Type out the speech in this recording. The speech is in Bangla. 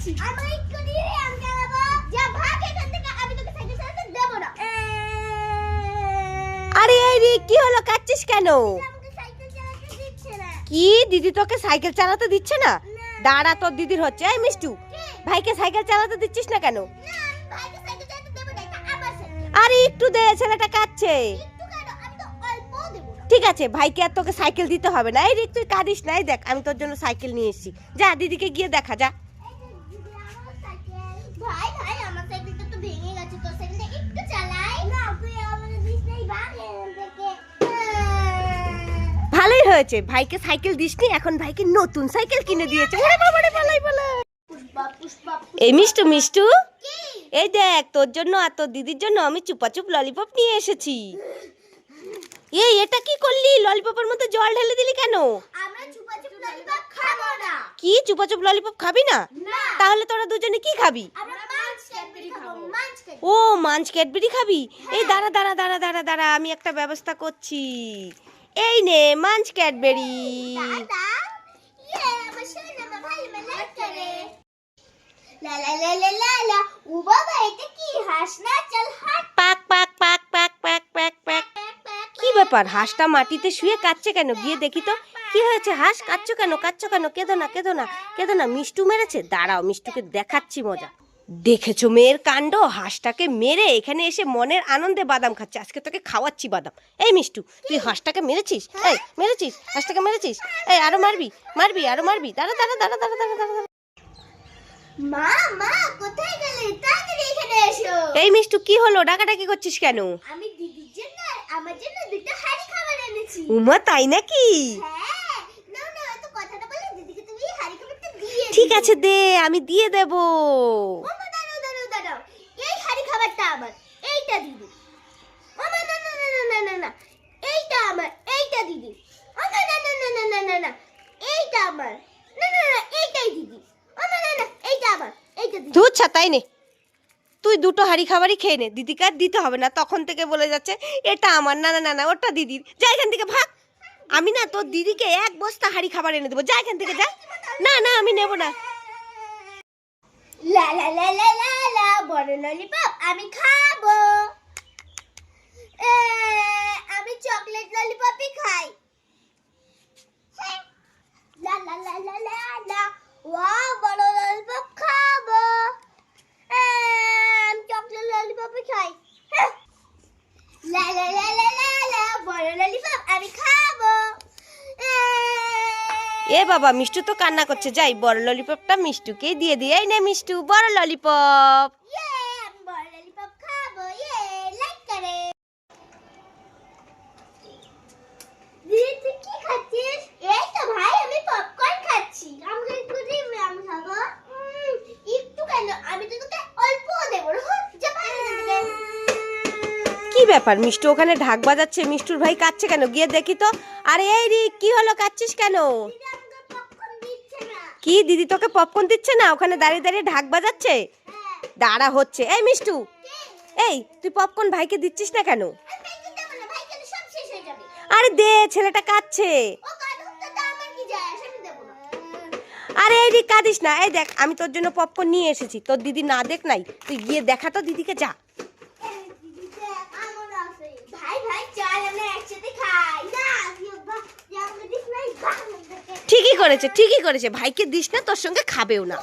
চালাচ্ছি আমার একটু দিয়ে আমি চালাবো। যা ভাগ এখান থেকে আমি তোকে সাইকেল চালাতে দেবো না। আরে এই রে কি হলো? কাচ্ছিস কেন? আমাকে সাইকেল চালাতে দিচ্ছে না। কি? দিদি তোকে সাইকেল চালাতে দিচ্ছে না? দাঁড়া তোর দিদির হচ্ছে। এই মিষ্টু ভাইকে সাইকেল চালাতে দিচ্ছিস না কেন? আমি আরে একটু দে ছেলেটা কাচ্ছে আমি ঠিক আছে ভাইকে আর তোকে সাইকেল দিতে হবে না। এই রে তুই কাঁদিস না। এই দেখ আমি তোর জন্য সাইকেল নিয়ে এসেছি। যা দিদিকে গিয়ে দেখা যা। ভাই ভাই আমার সাইকেলটা তো ভেঙে গেছে তোর সাইকেলটা একটু চালাই। না তুই আমাকে দিস নাই ভাগ থেকে। ভালোই হয়েছে। ভাইকে সাইকেল দিসনি এখন ভাইকে নতুন সাইকেল কিনে দিয়েছে। ওরে বাবা রে পালাই পালাই পুষ্পা পুষ্পা এই মিষ্টু মিষ্টু? এই দেখ তোর জন্য আর তোর দিদির জন্য আমি চুপাচুপ ললিপপ নিয়ে এসেছি। এই এটা কি করলি? ললিপপের মধ্যে জল ঢেলে দিলি কেন? আমরা চুপা চুপ ললিপপ খাব না। কি? চুপাচুপ ললিপপ খাবি না? না। তাহলে তোরা দুজনে কি খাবি আমরা মাছ ক্যাডবেরি খাব মাছ ক্যাডবেরি ও, মাঞ্চ ক্যাডবেরি খাবি? এই দাঁড়া দাঁড়া দাঁড়া দাঁড়া দাঁড়া, আমি একটা ব্যবস্থা করছি। এই নে, মাঞ্চ ক্যাডবেরি। কি ব্যাপার? হাঁসটা মাটিতে শুয়ে কাচ্ছে কেন? গিয়ে দেখি তো। কি হয়েছে? হাঁস কাচ্ছো কেন? কাচ্ছো কেন? কেঁদো না কেঁদো না কেঁদো না। মিষ্টু মেরেছে? দাঁড়াও, মিষ্টুকে দেখাচ্ছি মজা। দেখেছ মেয়ের কাণ্ড? হাঁসটাকে মেরে এখানে এসে মনের আনন্দে বাদাম খাচ্ছে। আজকে তোকে খাওয়াচ্ছি বাদাম। এই মিষ্টু তুই হাঁসটাকে মেরেছিস? এই মেরেছিস? হাঁসটাকে মেরেছিস? এই আরও মারবি মারবি আরও মারবি। দাঁড়া দাঁড়া দাঁড়া দাঁড়া দাঁড়া দাঁড়া মা মা কোথায় গেলে? তাড়াতাড়ি এখানে এসো। এই মিষ্টু কি হলো? ডাকাডাকি করছিস কেন? আমি দিদির জন্য আমার জন্য দুটো হাড়ি খাবার এনেছি। উমা তাই নাকি? হ্যাঁ। ঠিক আছে দে আমি দিয়ে দেবো মামা দাঁড়াও দাঁড়াও দাঁড়াও এই হাড়ি খাবারটা আমার এইটা দিদি মামা না না না না না না এইটা আমার এইটা দিদি মামা না না না না না না এইটা আমার না না না এইটাই দিদি মামা না না এইটা আমার এইটা দিদি দুধ ছাতাই নে তুই দুটো হাড়ি খাবারই খেয়ে নে দিদিকে আর দিতে হবে না তখন থেকে বলে যাচ্ছে এটা আমার না না না না ওটা দিদির যা এখান থেকে ভাগ আমি না তোর দিদিকে এক বস্তা হাড়ি খাবার এনে দেবো যা এখান থেকে যা না না আমি নেব না লা লা লা লা লা লা বড় ললিপপ আমি খাব। আমি চকলেট ললিপপই খাই। লা লা লা লা লা লা। ওয়াও বড় ললিপপ খাব। এ, আমি চকলেট ললিপপই খাই। লা লা লা লা লা লা বড় ললিপপ আমি খাব। এ, এ বাবা মিষ্টু তো কান্না করছে। যাই বড় ললিপপটা মিষ্টুকেই দিয়ে দিয়ে এই নে মিষ্টু বড় ললিপপ ইয়ে আমি বড় ললিপপ খাব ইয়ে লাইক করে দিদি তুই কি খাচ্ছিস এই তো ভাই আমি পপকর্ন খাচ্ছি আমাকে একটু দিবি আমি খাব উম, একটু কেন আমি তো তোকে অল্প দেবো হ্যাঁ যা ভাই এখান থেকে। কি ব্যাপার? মিষ্টু ওখানে ঢাক বাজাচ্ছে, মিষ্টুর ভাই কাচ্ছে কেন? গিয়ে দেখি তো। আরে এই রি, কি হলো? কাচ্ছিস কেন? কি, দিদি তোকে পপকর্ন দিচ্ছে না? ওখানে দাঁড়িয়ে দাঁড়িয়ে ঢাক বাজাচ্ছে? দাঁড়া হচ্ছে। এই মিষ্টু, এই, তুই পপকর্ন ভাইকে দিচ্ছিস না কেন? আরে দে, ছেলেটা কাচ্ছে আরে এই কাঁদিস না। এই দেখ, আমি তোর জন্য পপকর্ন নিয়ে এসেছি। তোর দিদি না দেখ নাই। তুই গিয়ে দেখা তো দিদিকে যা ভাই ভাই চল আমরা একসাথে খাই না আমাকে দিস নাই ঠিকই করেছে ঠিকই করেছে। ভাইকে দিস না তোর সঙ্গে খাবেও না।